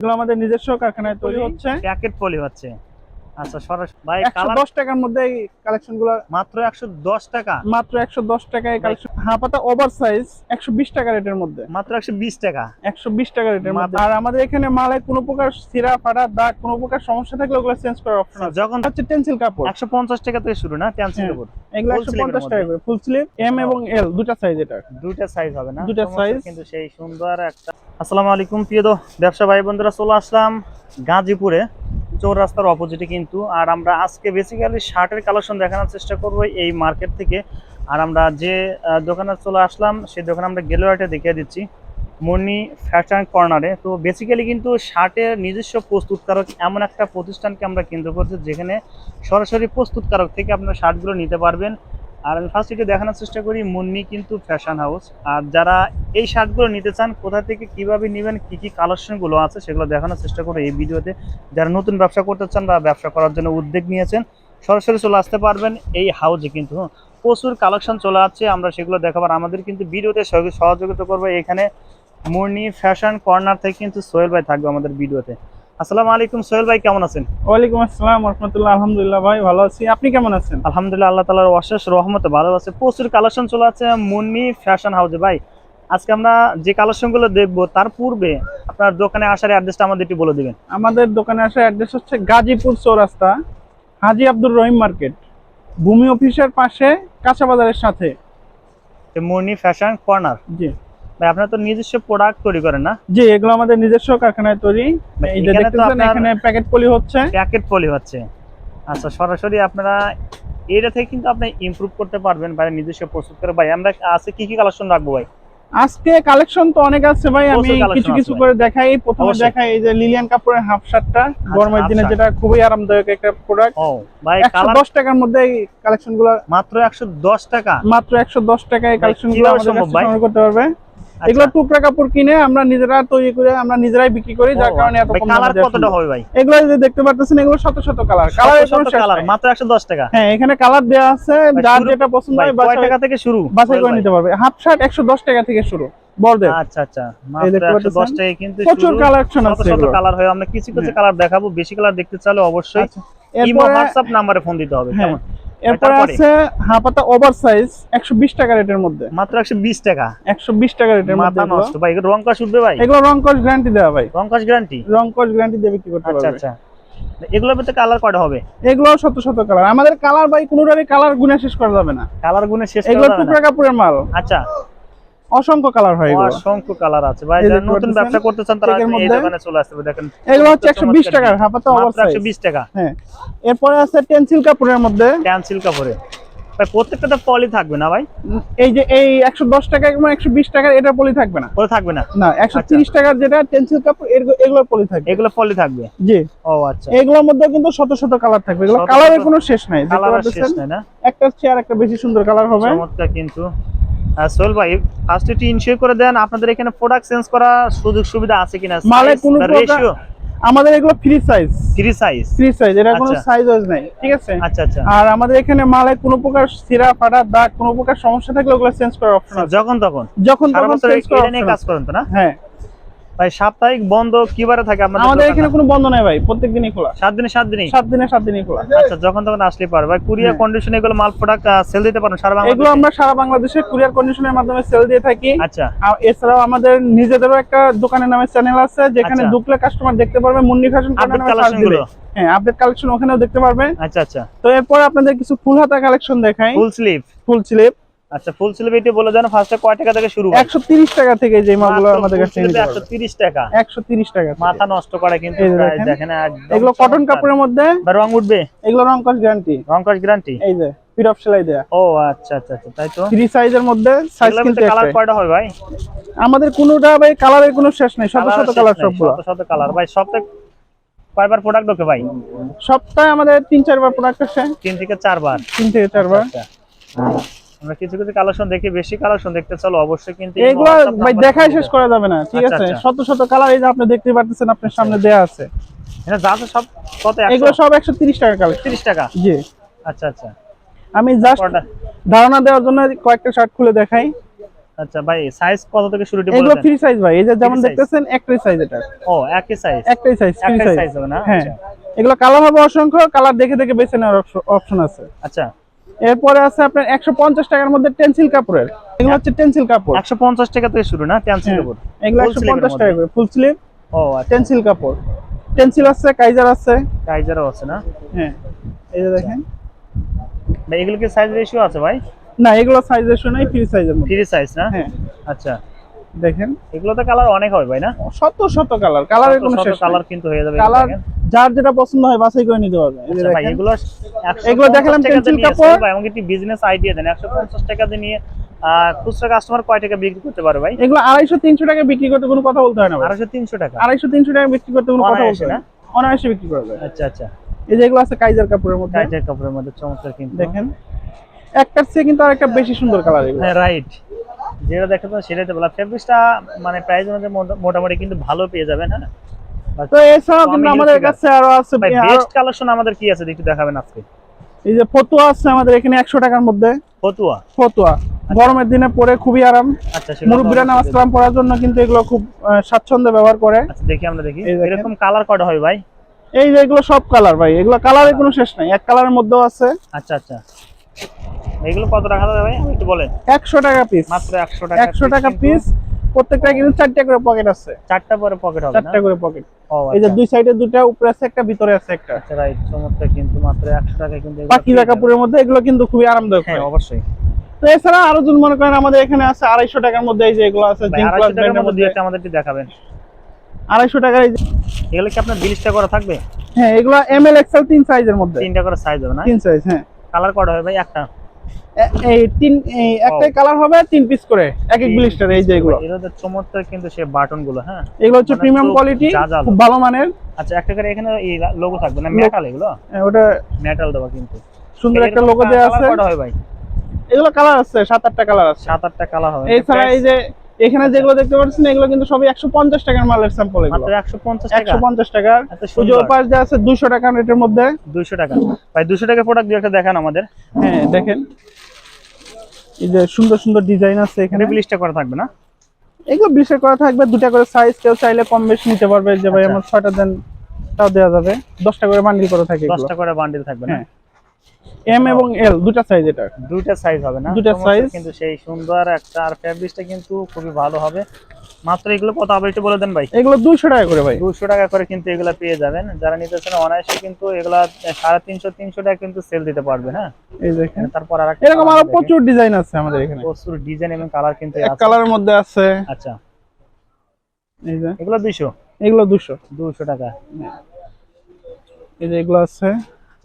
এগুলো আমাদের নিজস্ব কারখানায় তৈরি হচ্ছে। প্যাকেট পলি হচ্ছে। আচ্ছা সরাসরি ভাই টাকার মধ্যে এই কালেকশনগুলো মাত্র একশো দশ টাকা। মাত্র একশো দশ টাকায় কালেকশন হাফাতা ওভার সাইজ একশো বিশ টাকা রেটের মধ্যে। মাত্র একশো বিশ টাকা। একশো বিশ টাকা রেটের মধ্যে। আর আমাদের এখানে মালে কোনো প্রকার সিরা ফাটা দাগ কোনো প্রকার সমস্যা থাকলে ওগুলো চেঞ্জ করার অপশন আছে। যখন হচ্ছে টেন্সিল কাপড়। একশো পঞ্চাশ টাকা থেকে শুরু না? এগুলো full একশো sleeve এর পঞ্চাশ টাকা করে। ফুল স্লিভ এম এবং এল দুটা সাইজ এটা দুইটা সাইজ হবে না? সমস্ত size। কিন্তু সেই সুন্দর একটা আসসালামু আলাইকুম, প্রিয় ব্যবসা ভাই বন্ধুরা, চলে আসলাম গাজীপুরে। চৌরাস্তার অপোজিটে কিন্তু। আর আমরা আজকে বেসিক্যালি শার্টের কালেকশন দেখানোর চেষ্টা করব এই মার্কেট থেকে। আর আমরা যে দোকানে চলে আসলাম, সেই দোকানে আমরা গেলোয়াটে দেখিয়ে দিচ্ছি। মনি ফ্যাশন কর্নারে তো বেসিক্যালি কিন্তু শার্টের নিজস্ব প্রস্তুতকারক এমন একটা প্রতিষ্ঠানকে আমরা কেন্দ্র করছি, যেখানে সরাসরি প্রস্তুতকারক থেকে আপনারা শার্টগুলো নিতে পারবেন। আর আমি ফার্স্ট একটু দেখানোর চেষ্টা করি, মুন্নি কিন্তু ফ্যাশন হাউস আর যারা এই শার্টগুলো নিতে চান, কোথা থেকে কীভাবে নেবেন, কি কি কালেকশনগুলো আছে, সেগুলো দেখানোর চেষ্টা করো এই ভিডিওতে। যারা নতুন ব্যবসা করতে চান বা ব্যবসা করার জন্য উদ্যোগ নিয়েছেন, সরাসরি চলে আসতে পারবেন এই হাউজে কিন্তু। প্রচুর কালেকশন চলে আসছে, আমরা সেগুলো দেখাবার, আমাদের কিন্তু ভিডিওতে সহযোগ- সহযোগিতা করব এখানে। মুন্নি ফ্যাশন কর্নার থেকে কিন্তু সোহেল ভাই থাকবে আমাদের ভিডিওতে। আসসালামু আলাইকুম সোহেল ভাই কেমন আছেন? ওয়ালাইকুম আসসালাম রহমতুল্লাহ আলহামদুলিল্লাহ ভাই ভালো আছি। আপনি কেমন আছেন? আলহামদুলিল্লাহ আল্লাহ তালার অশেষ রহমতে ভালো আছে। প্রচুর কালেকশন চলে আছে মুন্নি ফ্যাশন হাউসে ভাই। আজকে আমরা যে কালেকশনগুলো দেখব তার পূর্বে আপনার দোকানে আসার অ্যাড্রেসটা আমাদের একটু বলে দিবেন। আমাদের দোকানে আসার অ্যাড্রেস হচ্ছে গাজীপুর চৌরাস্তা হাজি আব্দুর রহিম মার্কেট। ভূমি অফিসের পাশে কাঁচা বাজারের সাথে। Munni fashion corner. জি। ভাই আপনারা তো নিজস্ব প্রোডাক্ট তৈরি করেন না? জি এগুলো আমাদের নিজস্ব কারখানায় তৈরি। এই যে এখানে দেখতেছেন এখানে প্যাকেট পলি হচ্ছে। প্যাকেট পলি হচ্ছে। আচ্ছা সরাসরি আপনারা এটা থেকে কিন্তু আপনি ইমপ্রুভ করতে পারবেন ভাই নিজস্ব প্রস্তুত করে। ভাই আমরা আছে কি কি কালেকশন রাখব ভাই? আজকে কালেকশন তো অনেক আছে ভাই আমি কিছু কিছু করে দেখাই। প্রথমে দেখাই এই যে লিলিয়ান কাপড়ের হাফ শার্টটা গরমের দিনে যেটা খুবই আরামদায়ক একটা প্রোডাক্ট ও ভাই একশো কালার দশ টাকার মধ্যে এই কালেকশনগুলো মাত্র একশো দশ টাকা। মাত্র একশো দশ টাকায় ভাই, কালেকশনগুলো কীভাবে আমাদের কাছে সংগ্রহ করতে পারবে। এগুলো টুকরা কাপড় কিনে আমরা নিজেরা তৈরি করে আমরা নিজেরাই বিক্রি করি যার কারণে এত কম কালার কতটা হবে ভাই? এগুলো যে দেখতে পারতেছেন এগুলো শত শত কালার কালার শত শত কালার মাত্র একশো দশ টাকা। হ্যাঁ এখানে কালার দেওয়া আছে যার যেটা পছন্দ হয় কয় বাছাই টাকা থেকে শুরু? বাছাই করে নিতে পারবে। হাফ শার্ট একশো দশ টাকা থেকে শুরু বড়দের। আচ্ছা আচ্ছা। মাত্র 110 পাচ্ছেন? টাকায় কিন্তু প্রচুর। কালেকশন আছে শত। কালার হয়। আমরা কিছু কিছু হ্যাঁ। কালার দেখাবো বেশি কালার দেখতে চাইলে অবশ্যই আচ্ছা, ইমো হোয়াটসঅ্যাপ নম্বরে ফোন দিতে হবে হ্যাঁ। কেমন? এরপরে আছে হাফাতা ওভার সাইজ একশো বিশ টাকা রেটের মধ্যে। মাত্র একশো বিশ টাকা? একশো বিশ টাকা রেটের মধ্যে মাথা নষ্ট ভাই এগুলো রং উঠবে ভাই? এগুলো রং গ্যারান্টি দেওয়া ভাই। রং গ্যারান্টি রং গ্যারান্টি দেবে কি করতে আচ্ছা পারবে। আচ্ছা। এগুলোর ভিতরে কালার কয়টা হবে? এগুলো শত শত কালার আমাদের কালার ভাই কোনোটারই কালার গুনে শেষ করা যাবে না। কালার গুনে শেষ এগুলো করা যাবে টুকরা কাপড়ের মাল। আচ্ছা। অসংখ্য কালার হয় এগুলো। অসংখ্য কালার আছে। ভাই যারা নতুন ব্যবসা করতে চান তারা এই দোকানে চলে আসতে দেখেন এগুলো হচ্ছে একশো বিশ টাকার হাফাতা ওভার মাত্র সাইজ একশো বিশ টাকা। হ্যাঁ। এরপরে আছে টেন্সিল কাপড়ের মধ্যে। ক্যান্সিল কাপড়ে। ভাই পলি থাকবে না ভাই? এই যে এই একশো দশ টাকা এবং একশো বিশ টাকার এটা পলি থাকবে না। পলি থাকবে না? না একশো তিরিশ টাকার যেটা টেন্সিল কাপড় এগুলো পলি থাকবে। এগুলো পলি থাকবে? জি। ও আচ্ছা। এগুলোর মধ্যে কিন্তু শত শত কালার থাকবে। এগুলো কালারের কোনো শেষ নাই দেখতে শেষ পাচ্ছেন? নাই না? একটা চেয়ার একটা বেশি সুন্দর কালার হবে। চমৎকার কিন্তু। সোহেল ভাই ফার্স্ট একটু ইনশিওর করে দেন আপনাদের এখানে প্রোডাক্ট চেঞ্জ করার সুযোগ সুবিধা আছে কিনা? মালে কোনো রেশিও আমাদের এগুলো free size free size free size এটা কোনো আচ্ছা। সাইজ ওয়াইজ নাই ঠিক আছে? আচ্ছা আচ্ছা। আর আমাদের এখানে মালে কোনো প্রকার সিরা ফাটা দাগ কোনো প্রকার সমস্যা থাকলে ওগুলো চেঞ্জ করার অপশন আছে। যখন তখন? যখন তখন চেঞ্জ করার এটা কাজ করেন তো না? হ্যাঁ। ভাই সাপ্তাহিক বন্ধ কিবারে থাকে আপনাদের আমাদের এখানে কোনো বন্ধ নাই ভাই প্রত্যেক দিনই খোলা। সাত দিনে সাত দিনই? সাত দিনে সাত দিনই খোলা। আচ্ছা যখন তখন আসলে পারবে। ভাই কুরিয়ার হ্যাঁ। কন্ডিশনে এগুলো মাল প্রোডাক্ট সেল দিতে পারেন সারা এগুলো আমরা সারা বাংলাদেশে কুরিয়ার কন্ডিশনের মাধ্যমে সেল দিয়ে থাকি। আচ্ছা। আর এছাড়াও আমাদের নিজেদেরও একটা দোকানের নামে চ্যানেল আছে যেখানে আচ্ছা। ঢুকলে কাস্টমার দেখতে পারবে মুন্নি ফ্যাশন আপডেট নামে সার্চ কালেকশন দিলে। গুলো হ্যাঁ আপডেট কালেকশন ওখানেও দেখতে পারবে। আচ্ছা আচ্ছা। তো এরপর আপনাদের কিছু ফুল হাতা কালেকশন দেখাই। ফুল স্লিভ ফুল স্লিপ আচ্ছা ফুল স্লিভ এটি বলে দেন ফার্স্টে কয় টাকা থেকে শুরু একশো তিরিশ টাকা থেকে যে মালগুলো আমাদের কাছে নিতে একশো পারবে তিরিশ টাকা। একশো তিরিশ টাকা মাথা নষ্ট করে কিন্তু দেখেন। এগুলো কটন কাপড়ের মধ্যে? রং উঠবে? এগুলো রং কস গ্যারান্টি রং কাজ গ্যারান্টি এই যে পিট অফ সেলাই দেয়া। ও আচ্ছা আচ্ছা আচ্ছা তাই তো? থ্রি সাইজের মধ্যে সাইজ কিন্তু কালার কয়টা হয় ভাই? আমাদের কোনোটা ভাই কালারের কোনো শেষ নেই শত শত কালার সবগুলো। শত শত কালার ভাই সপ্তাহে কয়বার প্রোডাক্ট ঢোকে ভাই? সপ্তাহে আমাদের তিন চারবার প্রোডাক্ট আসে। তিন থেকে চারবার? তিন থেকে চারবার। আচ্ছা। আমরা কিছু কিছু কালেকশন দেখি বেশি কালেকশন দেখতে চলো অবশ্যই কিন্তু এগুলো ভাই দেখাই শেষ করা যাবে না ঠিক আচ্ছা, আছে? আচ্ছা। শত শত কালার এই যে আপনি দেখতে পাচ্ছেন আপনার সামনে দেয়া আছে। এটা যা আছে সব কত এগুলো সব একশো তিরিশ টাকা কালেকশন। তিরিশ টাকা? জি। আচ্ছা আচ্ছা। আমি জাস্ট ধারণা দেওয়ার জন্য কয়েকটা শার্ট খুলে দেখাই। আচ্ছা ভাই সাইজ কত থেকে শুরু বলে এগুলো ফ্রি সাইজ ভাই এই যে যেমন দেখতেছেন একটাই সাইজ এটা। ও একই সাইজ একটাই সাইজ ফ্রি সাইজ হবে না? হ্যাঁ। আচ্ছা। এগুলো কালার হবে অসংখ্য কালার দেখে দেখে বেছে নেওয়ার অপশন আছে। আচ্ছা। এরপরে আছে আপনার একশো পঞ্চাশ টাকার মধ্যে টেন্সিল কাপড়ের। এগুলো হচ্ছে টেন্সিল কাপড়। একশো পঞ্চাশ টাকা থেকে শুরু না? টেন্সিল হ্যাঁ, উপর এগুলো একশো পঞ্চাশ টাকা করে ফুল স্লিভ ও আচ্ছা। টেন্সিল কাপড়। টেন্সিল আছে কাইজার আছে। কাইজারও আছে না? হ্যাঁ। এই যে দেখেন। ভাই এগুলো কি সাইজ রেশিও আছে ভাই? না এগুলো সাইজ রেশো নাই ফ্রি সাইজের মধ্যে। ফ্রি সাইজ না? হ্যাঁ। আচ্ছা। দেখেন। এগুলো তো কালার অনেক হয় ভাই না? শত শত কালার কালারের কোনো শেষ কালার কিন্তু হয়ে যাবে কালার যার যেটা পছন্দ হয় বাছাই করে নিতে পারবে। আচ্ছা ভাই এগুলো এগুলো দেখালাম pencil কাপড়। ভাই আমাকে একটি বিজনেস আইডিয়া দেন। একশো পঞ্চাশ টাকা দিয়ে নিয়ে খুচরা কাস্টমার কয় টাকা বিক্রি করতে পারে ভাই? এগুলো আড়াইশো তিনশো টাকা বিক্রি করতে কোনো কথা বলতে হয় না ভাই। আড়াইশো তিনশো টাকা? আড়াইশো তিনশো টাকা বিক্রি করতে কোনো কথা বলতে হয় না? অনায়াসে বিক্রি করা যায়। আচ্ছা আচ্ছা। এই যে এগুলো আছে কাইজার কাপড়ের মধ্যে। কাইজার কাপড়ের মধ্যে চমৎকার কিন্তু। দেখেন। একটার চেয়ে কিন্তু আরেকটা বেশি সুন্দর কালার এগুলো। হ্যাঁ রাইট যেটা দেখতে পাচ্ছেন সেটাই তো বলা ফেব্রিক্সটা মানে প্রাইস অনুযায়ী মোটামুটি কিন্তু ভালো পেয়ে যাবেন হ্যাঁ? তো এছাড়াও কিন্তু আমাদের কাছে আরও আছে বেস্ট কালেকশন আমাদের কি আছে? একটু দেখাবেন আজকে। এই যে ফতুয়া আছে আমাদের এখানে একশো টাকার মধ্যে। ফতুয়া? ফতুয়া। গরমের দিনে পরে খুবই আরাম। আচ্ছা মুরব্বীরা নামাজ কালাম পড়ার জন্য কিন্তু এগুলো খুব স্বাচ্ছন্দ্যে ব্যবহার করে। আচ্ছা দেখি আমরা দেখি। এরকম কালার কয়টা হয় ভাই? এই যে এগুলো সব কালার ভাই। এগুলো কালারের কোনো শেষ নাই। এক কালারের মধ্যেও আছে। আচ্ছা আচ্ছা। এগুলো কত টাকা ভাই? একটু বলেন। একশো টাকা পিস মাত্র একশো টাকা একশো টাকা পিস প্রত্যেকটা কিন্তু চারটা করে পকেট আছে। চারটা পরে পকেট হবে চারটা করে পকেট এই যে আচ্ছা। দুই সাইডে দুটা উপরে আছে একটা ভিতরে আছে একটা। আচ্ছা রাইট চমৎকার কিন্তু মাত্র একশো টাকা কিন্তু যাবেন। কাপড়ের মধ্যে এগুলো কিন্তু খুবই আরামদায়ক হ্যাঁ অবশ্যই। তো এছাড়া আরও যদি মনে করেন আমাদের এখানে আছে আড়াইশো টাকার মধ্যে এই যে এগুলো আছে জিঙ্ক প্লাস ব্র্যান্ডের মধ্যে একটা আমাদের একটু দেখাবেন। আড়াইশো টাকার এই যে- এগুলো কি আপনার বিলিশটা করা থাকবে? হ্যাঁ এগুলো এম এল এক্সেল তিন সাইজের মধ্যে। তিনটা করে সাইজ হবে না? তিন সাইজ হ্যাঁ। কালার কটা হবে ভাই একটা। এই তিন একটাই কালার হবে তিন পিস করে এক এক ব্লিস্টার এই যে এগুলো। এর চমৎকার কিন্তু সে বাটনগুলো হ্যাঁ? এগুলো হচ্ছে মানে প্রিমিয়াম কোয়ালিটি জাজালো। খুব ভালো মানের। আচ্ছা একটা করে এখানে এই লোগো থাকবে না মেটাল এগুলো? হ্যাঁ, ওটা মেটাল দেওয়া কিন্তু। সুন্দর একটা লোগো দেওয়া আছে। কটা হয় ভাই? এগুলো কালার আছে সাত আটটা কালার আছে। সাত আটটা কালার হবে। এছাড়া এই যে এখানে যেগুলো দেখতে পাচ্ছেন এগুলো কিন্তু সবই একশো পঞ্চাশ টাকার মালের স্যাম্পল এগুলো। একশো পঞ্চাশ টাকা? একশো পঞ্চাশ টাকার পাশ যে আছে দুশো টাকা রেটের মধ্যে। দুইশো টাকা। ভাই দুশো টাকা প্রোডাক্ট দিয়ে একটা দেখান আমাদের। হ্যাঁ দেখেন। এই যে সুন্দর সুন্দর ডিজাইন আছে এখানে। বিলিশটা করা থাকবে না? এগুলো বিশেষ করা থাকবে দুটা করে সাইজ কেউ চাইলে কম বেশি নিতে পারবে। যে ভাই আচ্ছা। আমার ছয়টা দেন তাও দেওয়া যাবে। দশটা করে বান্ডিল করা থাকে দশটা করে বান্ডিল থাকবে না? হ্যাঁ। এম এবং এল দুটা সাইজ এটা দুইটা সাইজ হবে না? চমৎকার size। কিন্তু সেই সুন্দর একটা আর ফ্যাব্রিকটা কিন্তু খুবই ভালো হবে। মাত্র এগুলো কত? হবে একটু বলে দেন ভাই। এগুলো দুশো টাকা করে ভাই। দুশো টাকা করে কিন্তু এগুলা পেয়ে যাবেন। যারা নিতেছেন অনায়াসে কিন্তু এগুলা সাড়ে তিনশো তিনশো টাকা কিন্তু সেল দিতে পারবে হ্যাঁ? এই দেখেন। তারপর আর এরকম আরও প্রচুর ডিজাইন আছে আমাদের এখানে। প্রচুর ডিজাইন এবং কালার কিন্তু আছে। কালারের মধ্যে আছে। আচ্ছা। এই যে। এগুলো দুইশো? এগুলো দুশো দুশো টাকা। এই যে এগুলো আছে।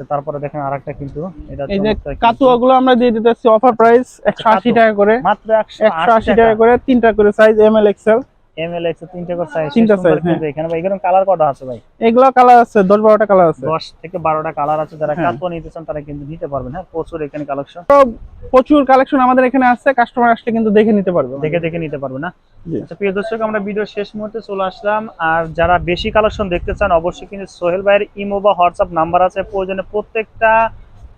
তারপরে দেখেন আরেকটা কিন্তু এটা এই যে কাতুয়াগুলো গুলো আমরা দিয়ে দিতেছি অফার প্রাইস একশো আশি কাতুয়া। টাকা করে মাত্র একশো একশো আশি টাকা করে তিনটা করে size M L XL M L একশো সাইজ তিনটা size, এখানে। ভাই এরকম কালার কটা আছে ভাই? এগুলো কালার আছে দশ বারোটা কালার আছে। দশ থেকে বারোটা কালার আছে যারা হ্যাঁ। নিতে চান তারা কিন্তু নিতে পারবেন হ্যাঁ প্রচুর এখানে কালেকশন প্রচুর কালেকশন আমাদের এখানে আছে কাস্টমার আসলে কিন্তু দেখে নিতে পারবে দেখে দেখে নিতে পারবে না? আচ্ছা প্রিয় দর্শক আমরা ভিডিও শেষ মুহূর্তে চলে আসলাম। আর যারা বেশি কালেকশন দেখতে চান অবশ্যই কিন্তু সোহেল ভাইয়ের ইমো বা হোয়াটসঅ্যাপ নাম্বার আছে। প্রয়োজনে প্রত্যেকটা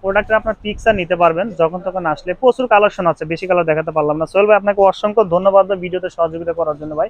প্রোডাক্টের আপনার পিকচার নিতে পারবেন। যখন তখন আসলে প্রচুর কালেকশন আছে বেশি কালার দেখাতে পারলাম না। সোহেল ভাই আপনাকে অসংখ্য ধন্যবাদ ভিডিওতে সহযোগিতা করার জন্য ভাই।